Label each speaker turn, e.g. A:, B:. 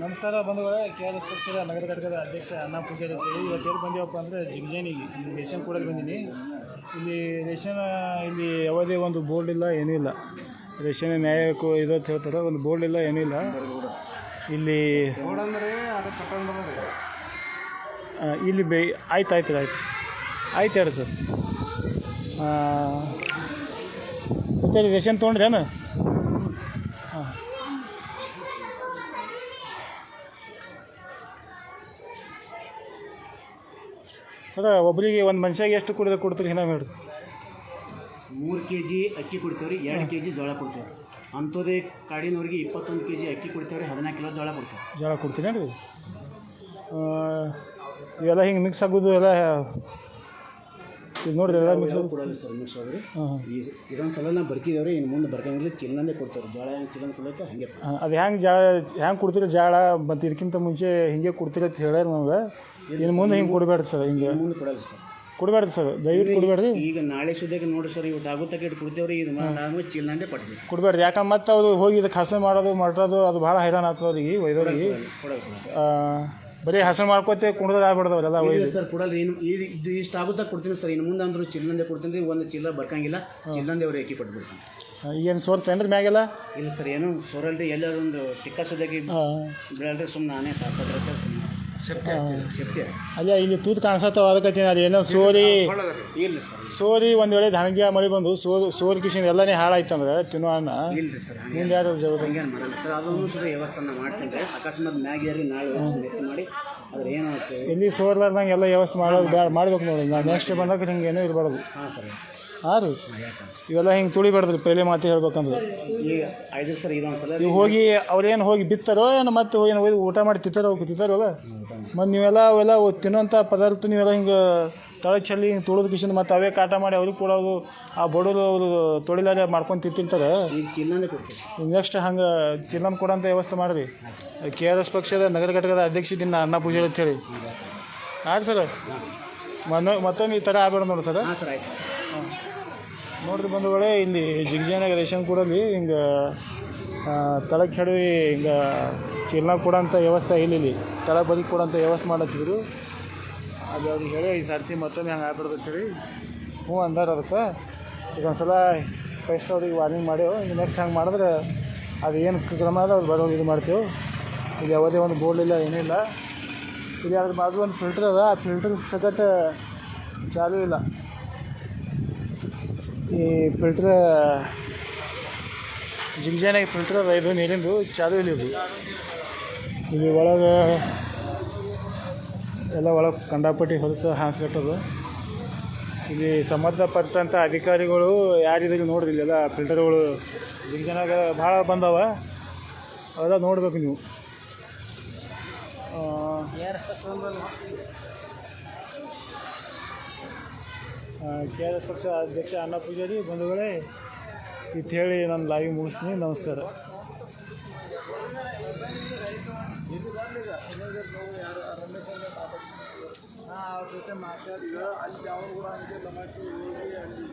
A: ನಮಸ್ಕಾರ ಬಂಧುಗಳೇ K R S ಪಕ್ಷದ ನಗರ ಘಟಕದ ಅಧ್ಯಕ್ಷ ಅಣ್ಣ ಪೂಜಾರಿ ಅಂತೇಳಿ ಇವತ್ತು ಎಲ್ಲಿ ಬಂದೀವಪ್ಪ ಅಂದರೆ ಜಿಗ್ಜಾನಿಗೆ ಇಲ್ಲಿ ರೇಷನ್ ಕೂಡ ಬಂದೀನಿ. ಇಲ್ಲಿ ರೇಷನ್ ಇಲ್ಲಿ ಯಾವುದೇ ಒಂದು ಬೋರ್ಡ್ ಇಲ್ಲ ಏನೂ ಇಲ್ಲ. ರೇಷನ್ ನ್ಯಾಯಕ್ಕೂ ಇದು ಅಂತ ಹೇಳ್ತಾರೆ ಒಂದು ಬೋರ್ಡ್ ಇಲ್ಲ ಏನೂ ಇಲ್ಲ. ಇಲ್ಲಿ ಇಲ್ಲಿ ಬೇ ಆಯ್ತು ಆಯ್ತು ಆಯ್ತು. ಆಯ್ತು ಹೇಳಿ ಸರ್? ಮತ್ತೆ ರೇಷನ್ ತೊಗೊಂಡ್ರೇನು ಹಾಂ. ಸರ ಒಬ್ಬರಿಗೆ ಒಂದು ಮನುಷ್ಯಗೆ ಎಷ್ಟು ಕುಡಿದ್ರೆ ಕೊಡ್ತೀರಿ ಏನೋ ಹೇಳಿ
B: ಮೂರು ಕೆ ಜಿ ಅಕ್ಕಿ ಕೊಡ್ತೇವೆ ರೀ ಎರಡು ಕೆ ಜಿ ಜೋಳ ಕೊಡ್ತೇವೆ ಅಂಥದ್ದೇ ಕಾಡಿನವ್ರಿಗೆ ಇಪ್ಪತ್ತೊಂದು ಕೆ ಜಿ ಅಕ್ಕಿ ಕೊಡ್ತೇವೆ ರೀ ಹದಿನಾಲ್ಕು ಕಿಲೋ ಜೋಳ ಕೊಡ್ತೇವೆ
A: ಜೋಳ ಕೊಡ್ತೀರೇನು ರೀ ಇವೆಲ್ಲ ಹಿಂಗೆ ಮಿಕ್ಸ್ ಆಗೋದು ಎಲ್ಲ ಇದು ನೋಡಿರಿ ಎಲ್ಲ ಮಿಕ್ಸ್
B: ಕೂಡ ಸರ್ ಮಿಕ್ಸ್ ಹೋಗ್ರಿ
A: ಹಾಂ.
B: ಈ ಇದೊಂದು ಸಲ ನಾವು ಬರ್ಕಿದೇವ್ರಿ ಇನ್ನು ಮುಂದೆ ಬರ್ಕಂಗಿಲ್ಲ ಚಿಲ್ಲಂದೇ ಕೊಡ್ತಾರೆ. ಜೋಳ ಹೆಂಗೆ ಚಿಲ್ಲಂದ ಕೊಡೈತೆ ಹಂಗೆ
A: ಅದು ಹೆಂಗೆ ಜಾಳ ಹೆಂಗೆ ಕೊಡ್ತೀರಿ ಜಾಳ ಮತ್ತು ಇದಕ್ಕಿಂತ ಮುಂಚೆ ಹಿಂಗೆ ಕೊಡ್ತೀರಿ ಅಂತ ಹೇಳ್ಯಾರ ನಮ್ಗೆ. ಇನ್ನು ಮುಂದೆ ಹಿಂಗೆ ಕೊಡಬೇಡ್ರಿ ಸರ್ ಹಿಂಗೆ.
B: ಮುಂದೆ ಕೊಡಲ್ಲ ಸರ್.
A: ಕೊಡಬೇಡ್ರಿ ಸರ್ ದಯವಿಟ್ಟು ಕೊಡಬೇಡ್ರಿ.
B: ಈಗ ನಾಳೆ ಸುದ್ದಿಗೆ ನೋಡಿ ಸರ್ ಇವತ್ತು ಆಗುತ್ತೆ ಇಟ್ಟು ಕೊಡ್ತೇವ್ರಿ ಇದು ನಾನು ಚಿಲ್ಲಂದೇ ಪಡ್ಬೇಕು
A: ಕೊಡಬೇಡ್ರಿ ಯಾಕಂದ್ರೆ ಮತ್ತೆ ಅವರು ಹೋಗಿ ಇದು ಖಾಸಗಿ ಮಾಡೋದು ಮಾಡೋದು ಅದು ಭಾಳ ಹೈರಾಣ ಆಗ್ತದೆ ಅವ್ರಿಗೆ ವೈದ್ಯರಿಗೆ. ಬರೀ ಹಸನ್ ಮಾಡ್ಕೋತೆ ಕುಡ್ದು ಆಗ್ಬಿಡ್ದವ್ರೆಲ್ಲ
B: ಇಲ್ಲ
A: ಒಯ್ದು.
B: ಸರ್ ಕೊಡಲ್ಲ ಏನು ಇದು ಇದು ಇಷ್ಟು ಆಗುತ್ತಾ ಕೊಡ್ತೀನಿ ಸರ್. ಇನ್ನು ಮುಂದೆ ಅಂದ್ರೆ ಚಿಲ್ಲಂದೆ ಕೊಡ್ತೀನಿ ರೀ ಒಂದು ಚಿಲ್ಲ ಬರ್ಕಂಗಿಲ್ಲ. ಚಿಲ್ಲಂದೆ ಅವ್ರು ಏಕೆ ಕೊಟ್ಬಿಡ್ತೀನಿ.
A: ಏನು ಸೋರ್ತೇನ್ರಿ ಮ್ಯಾಗೆಲ್ಲ?
B: ಇಲ್ಲ ಸರ್ ಏನು ಸೋರಲ್ರಿ ಎಲ್ಲರೊಂದು ಟಿಕ್ಕ ಸುದ್ದಾಗಿ
A: ಹಾಂ.
B: ಬಿಡಲ್ರಿ ಸುಮ್ಮನೆ ನಾನೇ ತಾಕತ್ರ
A: ಅಲ್ಲೇ ಇಲ್ಲಿ ತೂತು ಕಾಣಿಸತ್ತವ ಅದಕ್ಕೆ ಅದು ಏನೋ ಸೋರಿ
B: ಇಲ್ಲ ಸರ್.
A: ಸೋರಿ ಒಂದು ವೇಳೆ ಧಾನ್ಯ ಮಳೆ ಬಂದು ಸೋರ್ ಸೋರಿ ಕಿಶನ್ ಎಲ್ಲನೇ ಹಾಳಾಯ್ತಂದ್ರೆ ತಿನ್ನೋ ಅನ್ನ
B: ಇಲ್ಲ ಸರ್
A: ಮುಂದೆ ಯಾರು ಜವಾಬ್ದಾರಿ?
B: ಹಂಗೇನು ಮಾಡಲ್ಲ ಸರ್. ಅದೊಂದು ಸುದ ವ್ಯವಸ್ಥೆ ನಾ ಮಾಡ್ತೀನಿ ರೀ. ಅಕಸ್ಮಾತ್ ಮ್ಯಾಗ್ ಏರಿ ನಾಳೆ ವ್ಯವಸ್ಥೆ ಮಾಡಿ ಅದ್ರ ಏನಾಗುತ್ತೆ
A: ಎಲ್ಲಿ ಸೋರ್ಲಾರ್ದಂಗೆ ಎಲ್ಲ ವ್ಯವಸ್ಥೆ ಮಾಡೋದು ಬ್ಯಾಡ ಮಾಡ್ಬೇಕು ನೋಡಿ. ನಾ ನೆಕ್ಸ್ಟ್ ಬಂದಾಗ ಹಿಂಗೆ ಏನೂ ಇರಬಾರ್ದು.
B: ಹಾಂ ಸರ್.
A: ಹಾಂ ರೀ. ಇವೆಲ್ಲ ಹಿಂಗೆ ತುಳಿಬಾರ್ದ್ರಿ ಪೈಲೆ ಮಾತು ಹೇಳ್ಬೇಕಂದ್ರೆ.
B: ಈಗ ಐದು ಸರ್ ಇದೊಂದು ಸಲ
A: ಹೋಗಿ ಅವ್ರೇನು ಹೋಗಿ ಬಿತ್ತಾರೋ ಏನು ಮತ್ತೆ ಹೋಗಿ ಏನು ಹೋಗಿ ಊಟ ಮಾಡಿ ತಿತ್ತಾರೋ ಹೋಗಿ ತಿಂತಾರಲ್ಲ ಮತ್ತು ನೀವೆಲ್ಲ ಅವೆಲ್ಲ ತಿನ್ನೋಂಥ ಪದಾರ್ಥ ನೀವೆಲ್ಲ ಹಿಂಗೆ ತಳಗೆ ಚೆಲ್ಲಿ ಹಿಂಗೆ ತುಳಿದು ಕಿಶನ್ ಮತ್ತು ಅವೇ ಕಾಟ ಮಾಡಿ ಅವ್ರಿಗೆ ಕೊಡೋದು ಆ ಬಡವರು ಅವರು ತೊಳಿಲಾರೆ ಮಾಡ್ಕೊಂಡು ತಿಂತಿರ್ತಾರೆ ನೆಕ್ಸ್ಟ್ ಹಂಗೆ ಚಿಲ್ಲನ್ ಕೊಡೋಂಥ ವ್ಯವಸ್ಥೆ ಮಾಡಿರಿ. ಕೆ ಆರ್ ಎಸ್ ಪಕ್ಷದ ನಗರ ಘಟಕದ ಅಧ್ಯಕ್ಷ ಇದ್ದೀನಿ ಅನ್ನ ಪೂಜಾರಿ ಅಂತೇಳಿ ಆಯ್ತು ಸರ್. ಮನೋ ಮತ್ತೊಂದು ಈ ಥರ ಆಗ್ಬೇಡ ನೋಡಿ ಸರ್.
B: ನೋಡ್ರಿ ಬಂದ ಒಳ್ಳೆ
A: ನೋಡ್ರಿ ಬಂಧುಗಳೇ ಇಲ್ಲಿ ಜಿಗ್ಜಾನಾಗ ರೇಷನ್ ಕೂಡಲ್ಲಿ ಹಿಂಗೆ ತಳಕ್ಕೆ ಹಿಡಿದು ಹಿಂಗೆ ಚೀಲನ ಕೊಡೋಂಥ ವ್ಯವಸ್ಥೆ ಇಲ್ಲ ತಳ ಬದಿ ಕೊಡೋಂಥ ವ್ಯವಸ್ಥೆ ಮಾಡತ್ತಿದ್ರು ಅದು ಅವ್ರಿಗೆ ಹೇಳಿ, ಈ ಸರ್ತಿ ಮತ್ತೊಮ್ಮೆ ಹಂಗೆ ಆಗ್ಬಿಡ್ತೈತಿ ಹ್ಞೂ ಅಂದಾರ ಅದಕ್ಕೆ. ಈಗ ಒಂದ್ಸಲ ಫಸ್ಟ್ ಅವ್ರಿಗೆ ವಾರ್ನಿಂಗ್ ಮಾಡ್ಯವು ಈಗ ನೆಕ್ಸ್ಟ್ ಹಂಗೆ ಮಾಡಿದ್ರೆ ಅದು ಏನು ಕ್ರಮ ಅದ ಅವ್ರು ಬರೋದು ಇದು ಮಾಡ್ತೇವೆ. ಈಗ ಯಾವುದೇ ಒಂದು ಬೋರ್ಡ್ ಇಲ್ಲ ಏನಿಲ್ಲ ಇಲ್ಲಿ. ಅದ್ರ ಬಾಜು ಒಂದು ಫಿಲ್ಟರ್ ಅದ. ಆ ಫಿಲ್ಟರ್ ಸಕಟ್ ಚಾಲೂ ಇಲ್ಲ. ಈ ಫಿಲ್ಟ್ರ್ ಜಿಗ್ಜಾನಾಗಿ ಫಿಲ್ಟರ್ ಇದು ನೀರಿಂದು ಚಾಲು ಇಲ್ಲ ಇದು ಇಲ್ಲಿ ಒಳಗೆ ಎಲ್ಲ ಒಳಗೆ ಕಂಡಾಪಟ್ಟಿ ಹೊಲಸು ಹಾಸ್ಗಟ್ಟದು ಇಲ್ಲಿ ಸಂಬಂಧಪಟ್ಟಂಥ ಅಧಿಕಾರಿಗಳು ಯಾರಿದ್ರು ನೋಡ್ರಿ ಎಲ್ಲ ಫಿಲ್ಟರ್ಗಳು ಜಿಗ್ಜಾನಾಗ ಭಾಳ ಬಂದವ. ಅವೆಲ್ಲ ನೋಡ್ಬೇಕು ನೀವು. ಕೆ ಆರ್ ಎಸ್ ಪಕ್ಷ ಅಧ್ಯಕ್ಷ ಅನ್ನ ಪೂಜಾರಿ ಬಂಧುಗಳೇ ಇತ್ತು ಹೇಳಿ ನಾನು ಲೈವ್ ಮುಗಿಸ್ತೀನಿ. ನಮಸ್ಕಾರ. ಅವ್ರ ಜೊತೆ ಮಾತಾಡಿದ್ರು ಅಲ್ಲಿ ಅವ್ರು ಕೂಡ ಹೋಗಿ ಅಲ್ಲಿ